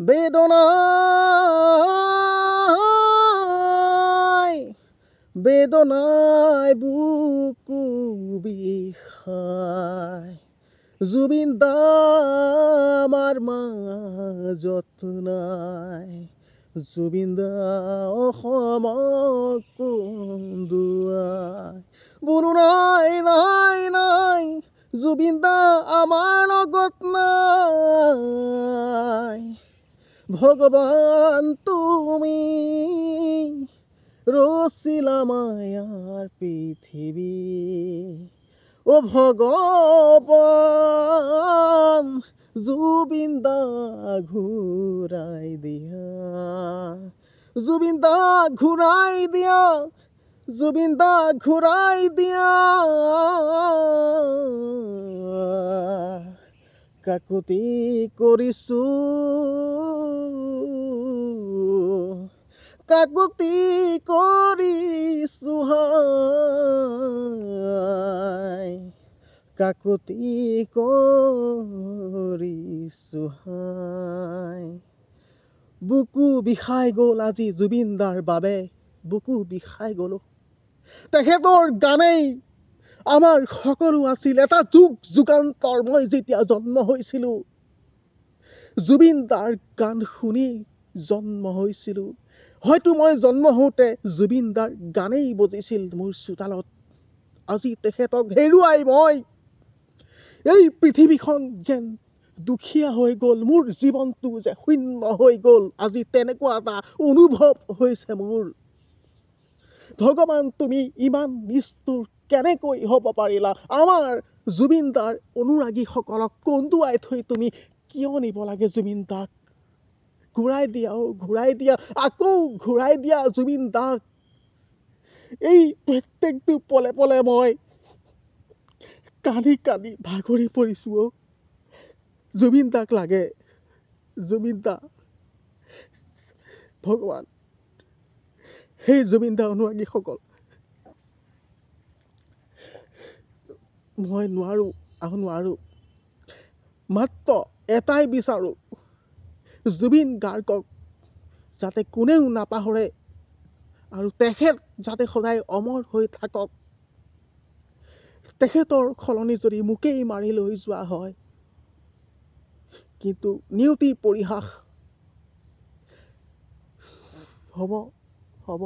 বেদনায় বেদনায় বুকু বিহায়। জুবিন আমার মা যতনায়। জুবিন্দা অসম কুন্দুয়াই বুরু নাই নাই নাই জুবিন্দা আমার ভগবান তুমি রসিলা মায়ার পৃথিবী। ও ভগবান, জুবিন্দা ঘুরাই দিয়া, জুবিন্দা ঘুরাই দিয়া, জুবিন্দা ঘুরাই দিয়া। কাকুতি কৰিছোঁ কাকুতি কৰিছোঁ কাকুতি কৰিছোঁ বুকু বিষাই গ'ল আজি জুবিনদাৰ বাবে। বুকু বিষাই গ'লো। তেখেতৰ গানেই আমাৰ সকলো আছিল। এটা যুগ যুগান্তৰ মই যেতিয়া জন্ম হৈছিলোঁ জুবিন দাৰ গান শুনি জন্ম হৈছিলোঁ। হয়তো মই জন্ম হওঁতে জুবিন দাৰ গানেই বজিছিল মোৰ চোতালত। আজি তেখেতক হেৰুৱাই মই। এই পৃথিৱীখন যেন দুখীয়া হৈ গ'ল মোৰ জীৱনটো যে শূন্য হৈ গ'ল আজি তেনেকুৱা এটা অনুভৱ হৈছে মোৰ। ভগৱান তুমি ইমান নিষ্ঠুৰ কেনেকৈ হ'ব পাৰিলা? আমাৰ জুবিন দাৰ অনুৰাগীসকলক কন্দুৱাই থৈ তুমি কিয় নিব লাগে জুবিন দাক ঘূৰাই দিয়া অ' ঘূৰাই দিয়া আকৌ ঘূৰাই দিয়া জুবিন দাক এই প্ৰত্যেকটো পলে পলে মই কান্দি কান্দি ভাগৰি পৰিছোঁ অ' জুবিন দাক লাগে জুবিন দা ভগৱান সেই জুবিন দা অনুৰাগীসকল মই নোৱাৰোঁ আৰু নোৱাৰোঁ। মাত্ৰ এটাই বিচাৰোঁ জুবিন গাৰ্গক যাতে কোনেও নাপাহৰে আৰু তেখেত যাতে সদায় অমৰ হৈ থাকক। তেখেতৰ সলনি যদি মোকেই মাৰি লৈ যোৱা হয় কিন্তু নিয়তিৰ পৰিহাস হ'ব হ'ব।